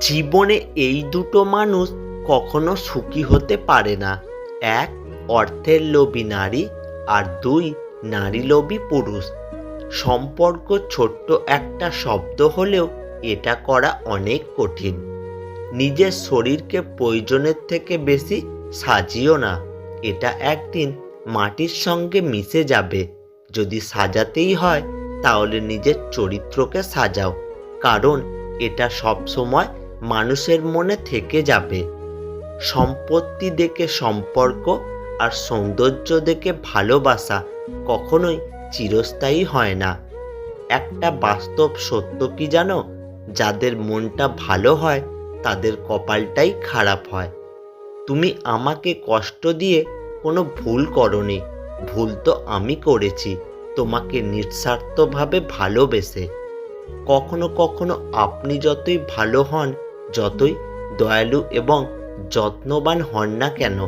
জীবনে এই দুটো মানুষ কখনো সুখী হতে পারে না। এক, অর্থের লোভী নারী আর দুই, নারী লোভী পুরুষ। সম্পর্ক ছোট্ট একটা শব্দ হলেও এটা করা অনেক কঠিন। নিজের শরীরকে প্রয়োজনের থেকে বেশি সাজিও না। এটা একদিন মাটির সঙ্গে মিশে যাবে। যদি সাজাতেই হয়, তাহলে নিজের চরিত্রকে সাজাও। কারণ এটা সবসময় মানুষের মনে থেকে যাবে। সম্পত্তি দেখে সম্পর্ক আর সৌন্দর্য দেখে ভালোবাসা কখনোই চিরস্থায়ী হয় না। একটা বাস্তব সত্য কি জানো? যাদের মনটা ভালো হয়, তাদের কপালটাই খারাপ হয়। তুমি আমাকে কষ্ট দিয়ে কোনো ভুল করনি। ভুল তো আমি করেছি, তোমাকে নিঃস্বার্থভাবে ভালোবেসে। কখনো কখনো আপনি যতই ভালো হন যতই দয়ালু এবং যত্নবান হন না কেন,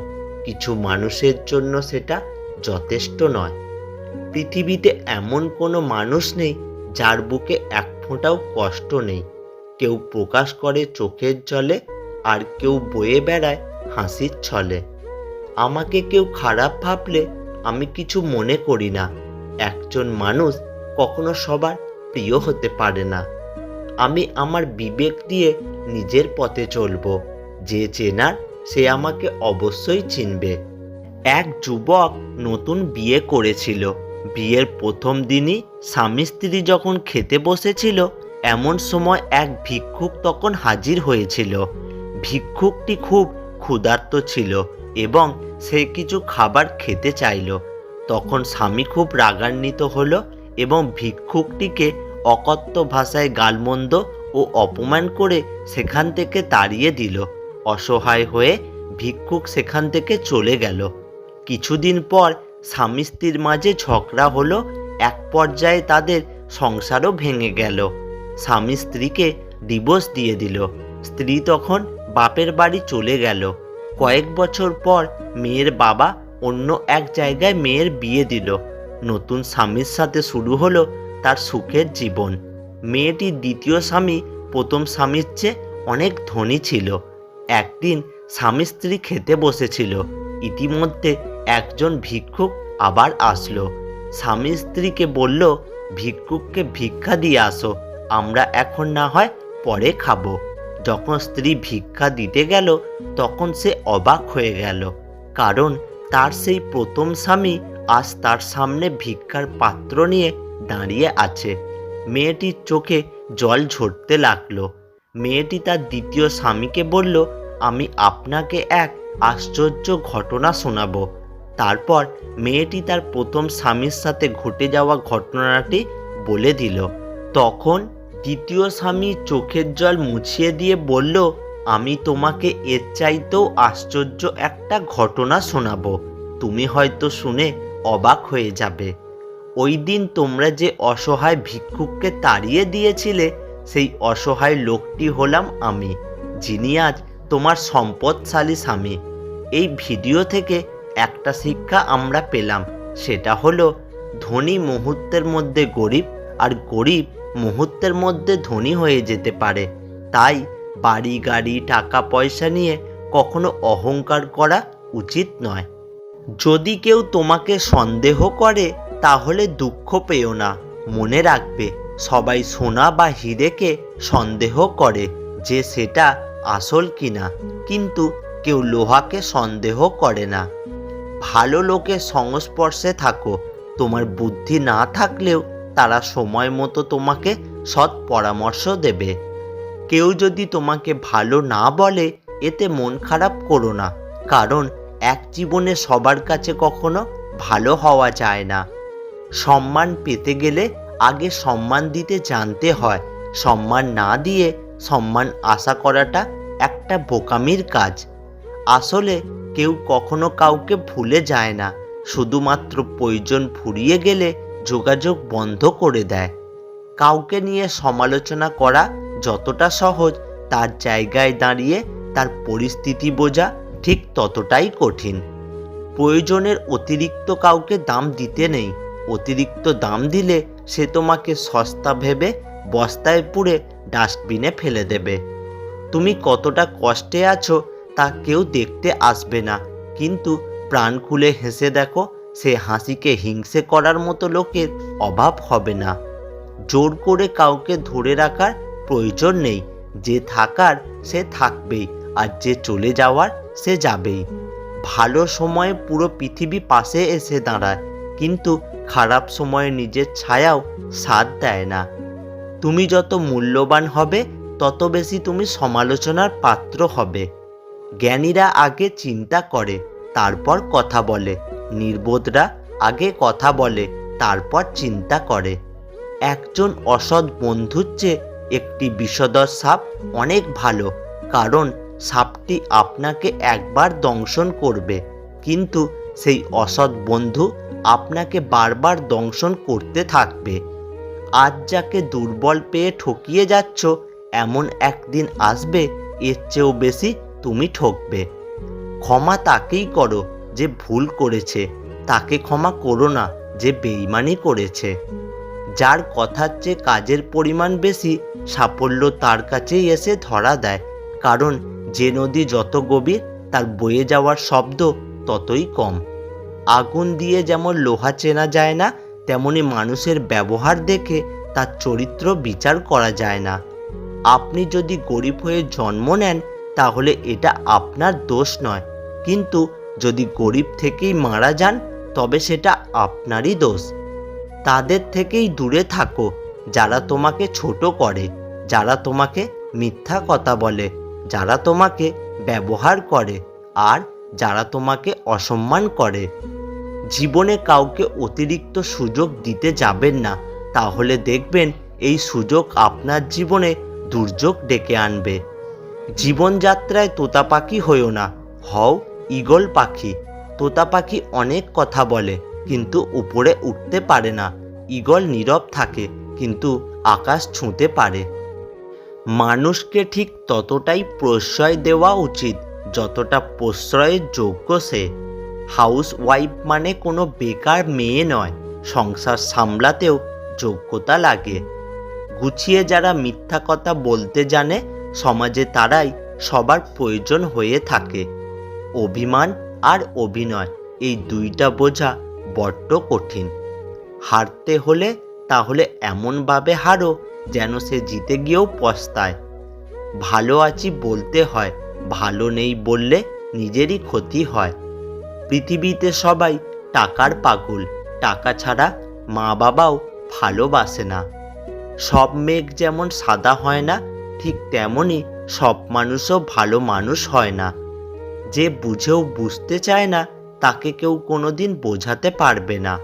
কিছু মানুষের জন্য সেটা যথেষ্ট নয়। পৃথিবীতে এমন কোনো মানুষ নেই যার বুকে এক ফোঁটাও কষ্ট নেই। কেউ প্রকাশ করে চোখের জলে আর কেউ বয়ে বেড়ায় হাসির ছলে। আমাকে কেউ খারাপ ভাবলে আমি কিছু মনে করি না। একজন মানুষ কখনো সবার প্রিয় হতে পারে না। আমি আমার বিবেক দিয়ে নিজের পথে চলবো। যে চেনার, সে আমাকে অবশ্যই চিনবে। এক যুবক নতুন বিয়ে করেছিল। বিয়ের প্রথম দিনই স্বামী স্ত্রী যখন খেতে বসেছিল, এমন সময় এক ভিক্ষুক তখন হাজির হয়েছিল। ভিক্ষুকটি খুব ক্ষুধার্ত ছিল এবং সে কিছু খাবার খেতে চাইল। তখন স্বামী খুব রাগান্বিত হলো এবং ভিক্ষুকটিকে অকথ্য ভাষায় গালমন্দ ও অপমান করে সেখান থেকে তাড়িয়ে দিল। অসহায় হয়ে ভিক্ষুক সেখান থেকে চলে গেল। কিছুদিন পর স্বামী স্ত্রীর মাঝে ঝগড়া হলো। এক পর্যায়ে তাদের সংসারও ভেঙে গেল। স্বামী স্ত্রীকে ডিভোর্স দিয়ে দিল। স্ত্রী তখন বাপের বাড়ি চলে গেল। কয়েক বছর পর মেয়ের বাবা অন্য এক জায়গায় মেয়ের বিয়ে দিল। নতুন স্বামীর সাথে শুরু হলো তার সুখের জীবন। মেয়েটির দ্বিতীয় স্বামী প্রথম স্বামীর চেয়ে অনেক ধনী ছিল। একদিন স্বামী স্ত্রী খেতে বসেছিল। ইতিমধ্যে একজন ভিক্ষুক আবার আসলো। স্বামী স্ত্রীকে বলল, ভিক্ষুককে ভিক্ষা দিয়ে আসো, আমরা এখন না হয় পরে খাব। যখন স্ত্রী ভিক্ষা দিতে গেল, তখন সে অবাক হয়ে গেল, কারণ তার সেই প্রথম স্বামী আজ তার সামনে ভিক্ষার পাত্র নিয়ে দাঁড়িয়ে আছে। মেয়েটির চোখে জল ঝরতে লাগল। মেয়েটি তার দ্বিতীয় স্বামীকে বলল, আমি আপনাকে এক আশ্চর্য ঘটনা শোনাবো। তারপর মেয়েটি তার প্রথম স্বামীর সাথে ঘটে যাওয়া ঘটনাটি বলে দিল। তখন দ্বিতীয় স্বামী চোখের জল মুছিয়ে দিয়ে বলল, আমি তোমাকে এর চাইতেও আশ্চর্য একটা ঘটনা শোনাবো। তুমি হয়তো শুনে অবাক হয়ে যাবে। ওই দিন তোমরা যে অসহায় ভিক্ষুককে তাড়িয়ে দিয়েছিলে, সেই অসহায় লোকটি হলাম আমি, যিনি আজ তোমার সম্পদশালী স্বামী। এই ভিডিও থেকে একটা শিক্ষা আমরা পেলাম, সেটা হলো, ধনী মুহূর্তের মধ্যে গরিব আর গরিব মুহূর্তের মধ্যে ধনী হয়ে যেতে পারে। তাই বাড়ি, গাড়ি, টাকা, পয়সা নিয়ে কখনো অহংকার করা উচিত নয়। যদি কেউ তোমাকে সন্দেহ করে তাহলে দুঃখ পেও না, মনে রাখবে, সবাই সোনা বা হিরেকে সন্দেহ করে যে সেটা আসল কিনা, কিন্তু কেউ লোহাকে সন্দেহ করে না। ভালো লোকের সংস্পর্শে থাকো, তোমার বুদ্ধি না থাকলেও তারা সময় মতো তোমাকে সৎ পরামর্শ দেবে। কেউ যদি তোমাকে ভালো না বলে, এতে মন খারাপ করো না, কারণ এক জীবনে সবার কাছে কখনো ভালো হওয়া যায় না। সম্মান পেতে গেলে আগে সম্মান দিতে জানতে হয়। সম্মান না দিয়ে সম্মান আশা করাটা একটা বোকামির কাজ। আসলে কেউ কখনো কাউকে ভুলে যায় না, শুধুমাত্র প্রয়োজন ফুরিয়ে গেলে যোগাযোগ বন্ধ করে দেয়। কাউকে নিয়ে সমালোচনা করা যতটা সহজ, তার জায়গায় দাঁড়িয়ে তার পরিস্থিতি বোঝা ঠিক ততটাই কঠিন। প্রয়োজনের অতিরিক্ত কাউকে দাম দিতে নেই। অতিরিক্ত দাম দিলে সে তোমাকে সস্তা ভেবে বস্তায় পুড়ে ডাস্টবিনে ফেলে দেবে। তুমি কতটা কষ্টে আছো তা কেউ দেখতে আসবে না। কিন্তু প্রাণ খুলে হেসে দেখো, সে হাসিকে হিংসে করার মতো লোকের অভাব হবে না। জোর করে কাউকে ধরে রাখার প্রয়োজন নেই। যে থাকার সে থাকবেই, আর যে চলে যাওয়ার সে যাবেই। ভালো সময়ে পুরো পৃথিবী পাশে এসে দাঁড়ায়। কিন্তু খারাপ সময়ে নিজের ছায়াও সাথ দেয় না। তুমি যত মূল্যবান হবে, তত বেশি তুমি সমালোচনার পাত্র হবে। জ্ঞানীরা আগে চিন্তা করে, তারপর কথা বলে। নির্বোধরা আগে কথা বলে, তারপর চিন্তা করে। একজন অসৎ বন্ধুর চেয়ে একটি বিষদর সাপ অনেক ভালো, কারণ সাপটি আপনাকে একবার দংশন করবে। কিন্তু সেই অসৎ বন্ধু আপনাকে বারবার দংশন করতে থাকবে। আজ যাকে দুর্বল পেয়ে ঠকিয়ে যাচ্ছ, এমন একদিন আসবে, এর চেয়েও বেশি তুমি ঠকবে। ক্ষমা তাকেই করো যে ভুল করেছে। তাকে ক্ষমা করো না যে বেইমানি করেছে। যার কথার চেয়ে কাজের পরিমাণ বেশি, সাফল্য তার কাছেই এসে ধরা দেয়। কারণ যে নদী যত গভীর, তার বয়ে যাওয়ার শব্দ ততই কম। আগুন দিয়ে যেমন লোহা চেনা যায় না, তেমনি মানুষের ব্যবহার দেখে তার চরিত্র বিচার করা যায় না। আপনি যদি গরিব হয়ে জন্ম নেন, তাহলে এটা আপনার দোষ নয়। কিন্তু যদি গরিব থেকেই মারা যান, তবে সেটা আপনারই দোষ। তাদের থেকেই দূরে থাকো, যারা তোমাকে ছোট করে, যারা তোমাকে মিথ্যা কথা বলে, যারা তোমাকে ব্যবহার করে, আর যারা তোমাকে অসম্মান করে। জীবনে কাউকে অতিরিক্ত সুযোগ দিতে যাবেন না, তাহলে দেখবেন এই সুযোগ আপনার জীবনে দুর্যোগ ডেকে আনবে। জীবনযাত্রায় তোতা পাখি হয়েও না, হও ঈগল পাখি। তোতা পাখি অনেক কথা বলে, কিন্তু উপরে উঠতে পারে না। ঈগল নীরব থাকে, কিন্তু আকাশ ছুঁতে পারে। মানুষকে ঠিক ততটাই প্রশ্রয় দেওয়া উচিত, যতটা প্রশ্রয়ের যোগ্য সে। হাউস ওয়াইফ মানে কোনো বেকার মেয়ে নয়। সংসার সামলাতেও যোগ্যতা লাগে। গুছিয়ে যারা মিথ্যা কথা বলতে জানে, সমাজে তারাই সবার প্রয়োজন হয়ে থাকে। অভিমান আর অভিনয়, এই দুইটা বোঝা বড্ড কঠিন। হারতে হলে তাহলে এমনভাবে হারো যেন সে জিতে গিয়েও পস্তায়। ভালো আছি বলতে হয়, ভালো নেই বললে নিজেরই ক্ষতি হয়। পৃথিবীতে সবাই টাকার পাগল। টাকা ছাড়া মা বাবাও ভালোবাসে না। সব মেঘ যেমন সাদা হয় না, ঠিক তেমনই সব মানুষও ভালো মানুষ হয় না। যে বুঝেও বুঝতে চায় না, তাকে কেউ কোনোদিন বোঝাতে পারবে না।